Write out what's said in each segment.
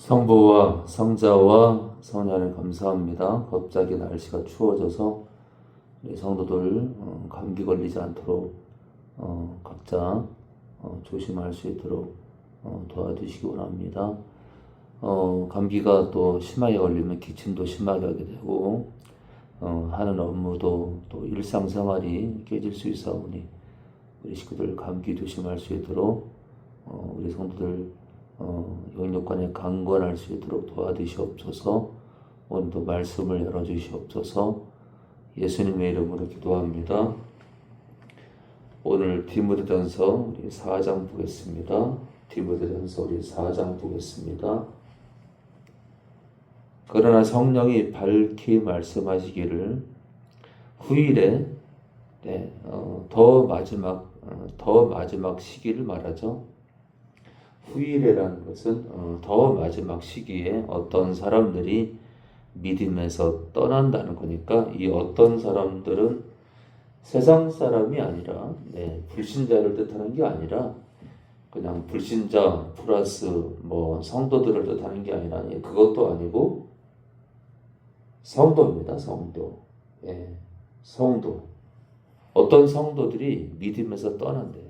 성부와 성자와 성자를 감사합니다. 갑자기 날씨가 추워져서 성도들 어, 감기 걸리지 않도록 어, 각자 어, 조심할 수 있도록 어, 도와주시기 원합니다. 어, 감기가 또 심하게 걸리면 기침도 심하게 하게 되고 어, 하는 업무도 또 일상생활이 깨질 수 있사오니 우리 식구들 감기 조심할 수 있도록 어, 우리 성도들 어, 영육간에 강건할 수 있도록 도와주시옵소서 오늘도 말씀을 열어주시옵소서 예수님의 이름으로 기도합니다. 오늘 디모데전서 우리 4장 보겠습니다. 디모데전서 우리 4장 보겠습니다. 그러나 성령이 밝히 말씀하시기를 후일에 네, 어, 더 마지막 어, 더 마지막 시기를 말하죠. 후일이라는 것은 어, 더 마지막 시기에 어떤 사람들이 믿음에서 떠난다는 거니까 이 어떤 사람들은 세상 사람이 아니라 네, 불신자를 뜻하는 게 아니라 그냥 불신자 플러스 뭐 성도들을 뜻하는 게 아니라 예, 그것도 아니고 성도입니다. 성도. 예, 성도. 어떤 성도들이 믿음에서 떠난대요.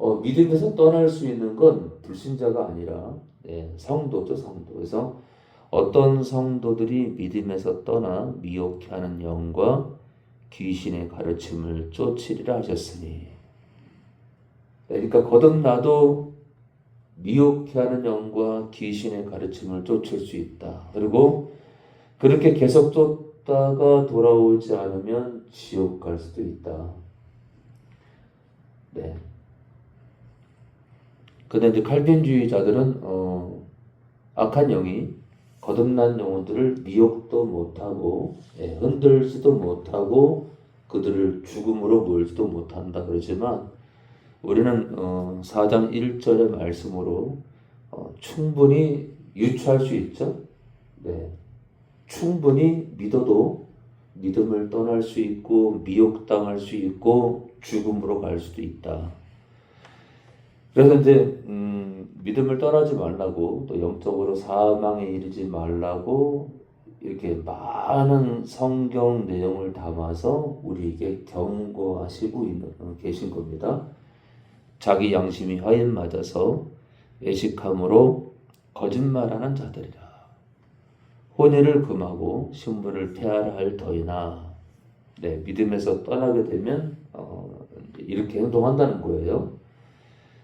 어, 믿음에서 떠날 수 있는 건 불신자가 아니라 예, 성도죠, 성도. 그래서 어떤 성도들이 믿음에서 떠나 미혹해 하는 영과 귀신의 가르침을 쫓으리라 하셨으니 그러니까 거듭나도 미혹해 하는 영과 귀신의 가르침을 쫓을 수 있다. 그리고 그렇게 계속 쫓다가 돌아오지 않으면 지옥 갈 수도 있다. 네. 근데 이제 칼빈주의자들은 어, 악한 영이 거듭난 영혼들을 미혹도 못하고 예, 흔들지도 못하고 그들을 죽음으로 몰지도 못한다 그러지만 우리는 어, 4장 1절의 말씀으로 어, 충분히 유추할 수 있죠. 네. 충분히 믿어도 믿음을 떠날 수 있고 미혹당할 수 있고 죽음으로 갈 수도 있다. 그래서 이제 음, 믿음을 떠나지 말라고 또 영적으로 사망에 이르지 말라고 이렇게 많은 성경 내용을 담아서 우리에게 경고하시고 있는 어, 계신 겁니다. 자기 양심이 화인 맞아서 외식함으로 거짓말하는 자들이라. 혼인을 금하고 신부를 폐하라 할 터이나 네, 믿음에서 떠나게 되면 어, 이렇게 행동한다는 거예요.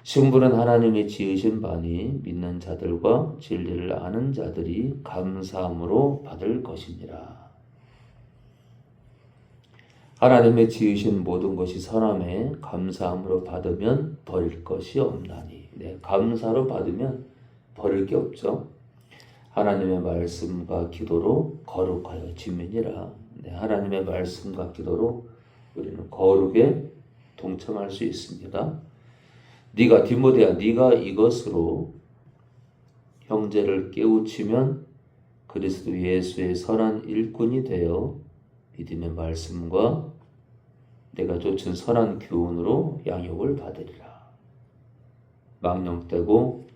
신부는 하나님이 지으신 바니 믿는 자들과 진리를 아는 자들이 감사함으로 받을 것이니라. 하나님의 지으신 모든 것이 선함에 감사함으로 받으면 버릴 것이 없나니. 네, 감사로 받으면 버릴 게 없죠. 하나님의 말씀과 기도로 거룩하여 지면이라. 네, 하나님의 말씀과 기도로 우리는 거룩에 동참할 수 있습니다. 네가 디모데야 네가 이것으로 형제를 깨우치면 그리스도 예수의 선한 일꾼이 되어 믿음의 말씀과 내가 쫓은 선한 교훈으로 양육을 받으리라. 망령되고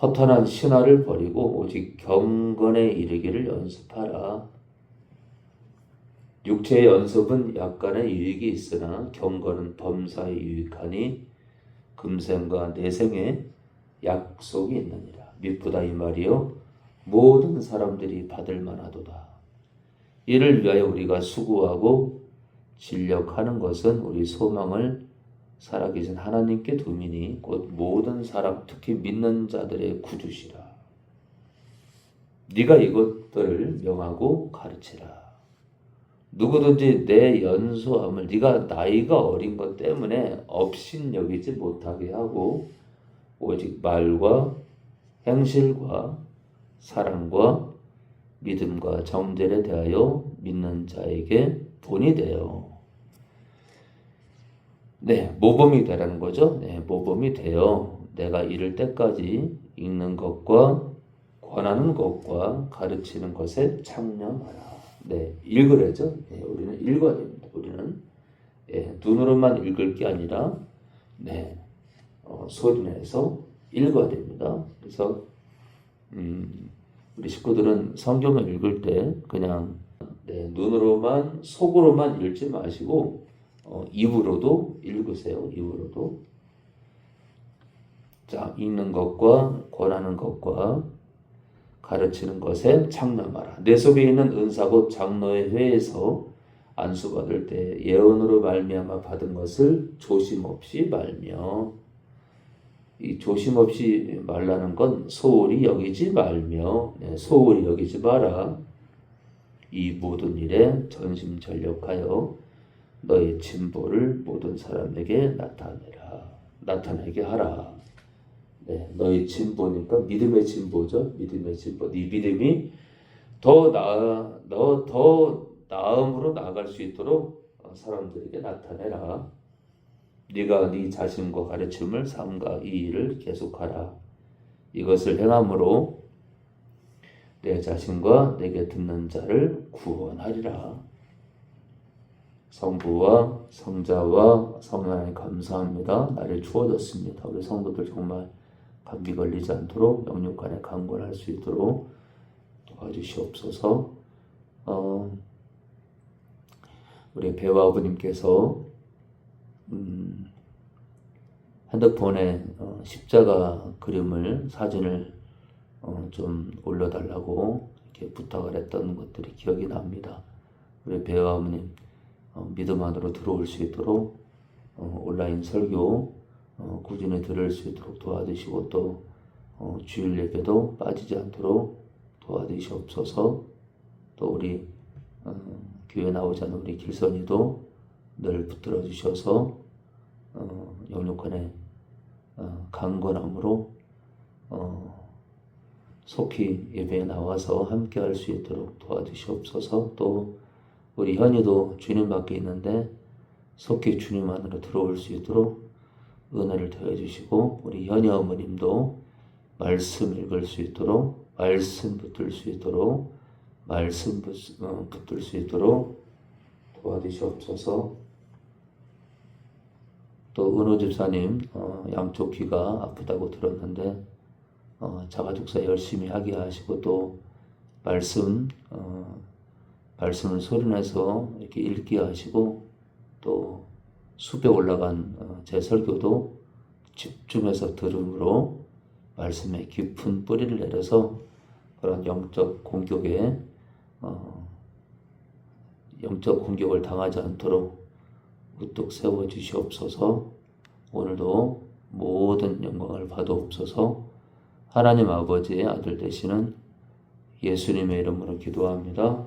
허탄한 신화를 버리고 오직 경건에 이르기를 연습하라. 육체의 연습은 약간의 유익이 있으나 경건은 범사에 유익하니 금생과 내생에 약속이 있느니라. 미쁘다 이 말이요. 모든 사람들이 받을 만하도다. 이를 위하여 우리가 수고하고 진력하는 것은 우리 소망을 살아계신 하나님께 두미니 곧 모든 사람 특히 믿는 자들의 구주시라. 네가 이것들을 명하고 가르치라. 누구든지 내 연소함을 네가 나이가 어린 것 때문에 업신 여기지 못하게 하고 오직 말과 행실과 사랑과 믿음과 정죄에 대하여 믿는 자에게 본이 되어 네 모범이 되라는 거죠. 네 모범이 되어 내가 이를 때까지 읽는 것과 권하는 것과 가르치는 것에 참념하라. 네, 읽으래죠. 네, 우리는 읽어야 됩니다. 우리는 예, 눈으로만 읽을 게 아니라 네, 어, 소리내서 읽어야 됩니다. 그래서 음, 우리 식구들은 성경을 읽을 때 그냥 네, 눈으로만 속으로만 읽지 마시고 어, 입으로도 읽으세요. 입으로도 자 읽는 것과 권하는 것과 가르치는 것에 창념하라. 내 속에 있는 은사 곧 장로의 회에서 안수 받을 때 예언으로 말미암아 받은 것을 조심 없이 말며 이 조심 없이 말라는 건 소홀히 여기지 말며 네, 소홀히 여기지 마라. 이 모든 일에 전심전력하여 너의 진보를 모든 사람에게 나타내라. 나타내게 하라. 네, 너의 진보니까 믿음의 진보죠. 믿음의 진보. 네 믿음이 더 나아, 너더 나음으로 나아갈 수 있도록 어, 사람들에게 나타내라. 네가 네 자신과 가르침을 삼가 이 일을 계속하라. 이것을 행함으로 내 자신과 내게 듣는 자를 구원하리라. 성부와 성자와 성령에 감사합니다. 날이 추워졌습니다. 우리 성도들 정말 감기 걸리지 않도록 영육 간에 강건할 수 있도록 도와주시옵소서. 어, 우리 배우 아버님께서 음, 핸드폰에 어, 십자가 그림을 사진을 어, 좀 올려달라고 이렇게 부탁을 했던 것들이 기억이 납니다. 우리 배우 아버님 어, 믿음 안으로 들어올 수 있도록 어, 온라인 설교 어, 꾸준히 들을 수 있도록 도와주시고 또 어, 주일 예배도 빠지지 않도록 도와주시옵소서. 또 우리 어, 교회 나오지 않은 우리 길선이도 늘 붙들어 주셔서 어, 영육간에 어, 강건함으로 어, 속히 예배에 나와서 함께 할 수 있도록 도와주시옵소서. 또 우리 현이도 주님 밖에 있는데 속히 주님 안으로 들어올 수 있도록 은혜를 더해 주시고 우리 현이 어머님도 말씀 읽을 수 있도록 말씀 붙들 수 있도록 말씀 붙, 어, 붙들 수 있도록 도와주시옵소서. 또 은호 집사님 어, 양쪽 귀가 아프다고 들었는데 어, 자가족사 열심히 하게 하시고 또 말씀 어, 말씀을 소리내서 이렇게 읽게 하시고 또 숲에 올라간 어, 제 설교도 집중해서 들음으로 말씀에 깊은 뿌리를 내려서 그런 영적 공격에 어, 영적 공격을 당하지 않도록 우뚝 세워 주시옵소서. 오늘도 모든 영광을 받아옵소서. 하나님 아버지의 아들 되시는 예수님의 이름으로 기도합니다.